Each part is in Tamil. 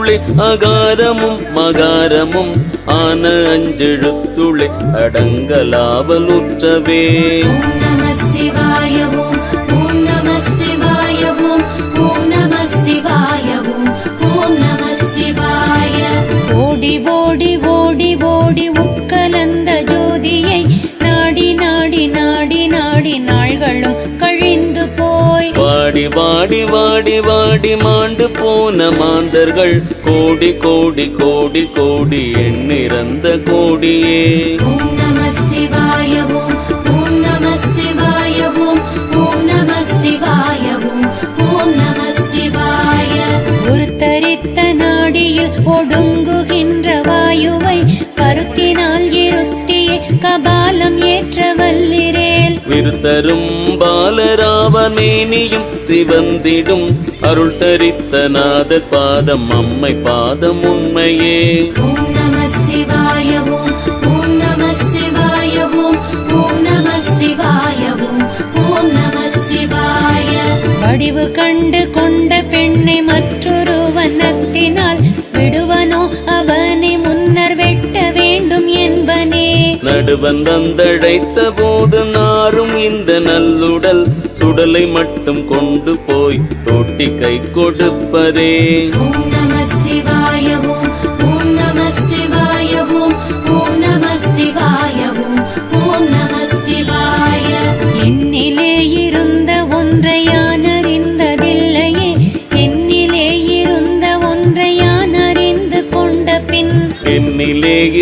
அஞ்செழுத்துளே அகாரமும் மகாரமும் ஆன அஞ்செழுத்துளே அடங்கலாவலுற்றவே. ஓடி ஓடி ஓடி ஓடி உட்கலந்த ஜோதியை நாடி நாடி நாடி நாடி நாள்களும் கழிந்து போ வாடி வாடி வாடி வாடி மாண்டு போன மாந்தர்கள். கோடி கோடி கோடி கோடி எண்ணிறந்த கோடியே. ஓம் நம சிவாய ஓம் நம சிவாய ஓம் ஓம் நம சிவாய ஓம் ஓம் நம சிவாய. உருத்தரித்த நாடியில் ஒடுங்குகின்ற வாயுவை கருத்தினால் இருத்தியே கபாலம் ஏற்ற வல்லிரேல் விருத்தரும் பாலராவர் மேனியும் சிவந்திடும் அருள் தரித்த நாதர் பாதம் அம்மை பாதம் உண்மையே. ஓம் நம சிவாய ஓம் ஓம் நடுவந்தந்தழைத்த போது நாரும் இந்த நல்லுடல் சுடலை மட்டும் கொண்டு போய் தொட்டி கை கொடுப்பதே.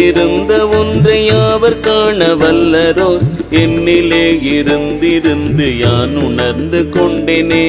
இருந்த ஒன்றை யாவர் காண வல்லரோ என்னிலே இருந்திருந்து யான் உணர்ந்து கொண்டேனே.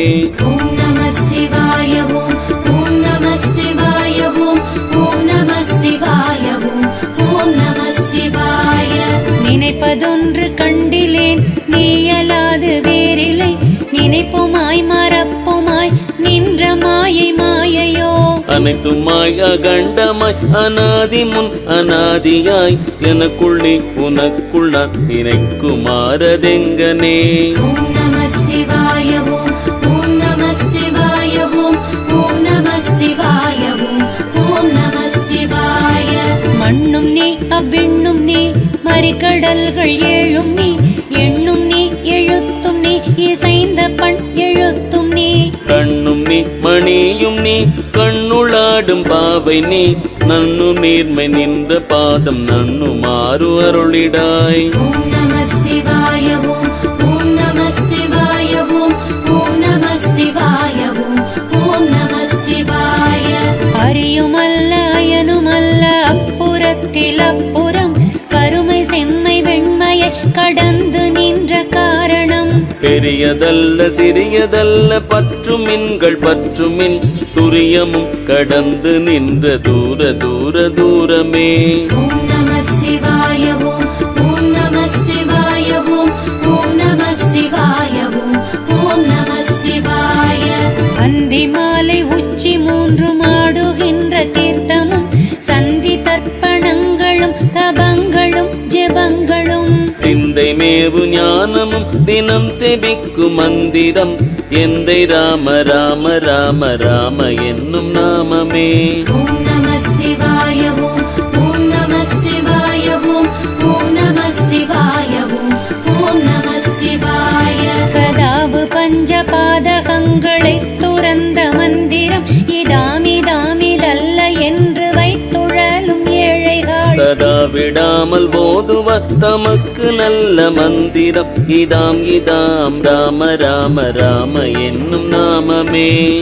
ஓம் நம சிவாய ஓம் ஓம் நம சிவாய ஓம் ஓம் நம சிவாய ஓம் ஓம் நம சிவாய. நினைப்பதொன்று கண்டிலேன் நீயலாது வேறில்லை. நினைப்புமாய் மறப்புமாய் நின்ற மாயை மாயையோ. அனைத்துமாய் அகண்டமாய் அனாதி முன் அனாதியாய் எனக்குள் நீ உனக்குள் நான் நினைக்குமாறதெங்கனே மண்ணும் நீ அவ்விண்ணும் நீ மறிக்கடல்கள் கண்ணுளாடும் பாவை நீ நன்னு நீர்மை நின்ற பாதம் நன்னு மாறு அருளிடாய். நம சிவாயவும். பெரியதல்ல சிறியதல்ல பற்றுமின்கள் பற்றுமின் துரியமும் கடந்து நின்ற தூர தூர தூரமே. மேவு ஞானமும் தினம் செபிக்கும் மந்திரம் எந்தை ராம ராம ராம ராம என்னும் நாமமே ஓம் நம விடாமல் போதுவ தமக்கு நல்ல மந்திரம். இதாம் இதாம் ராம ராம ராம என்னும் நாமமே.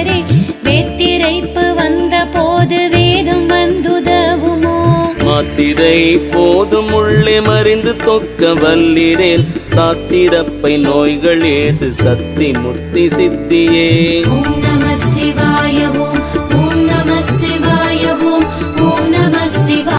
மாத்திரை போதும் உள்ளே மறிந்து தொக்க வல்லிரேல். சாத்திரப்பை நோய்கள் ஏது சக்தி முத்தி சித்தியே.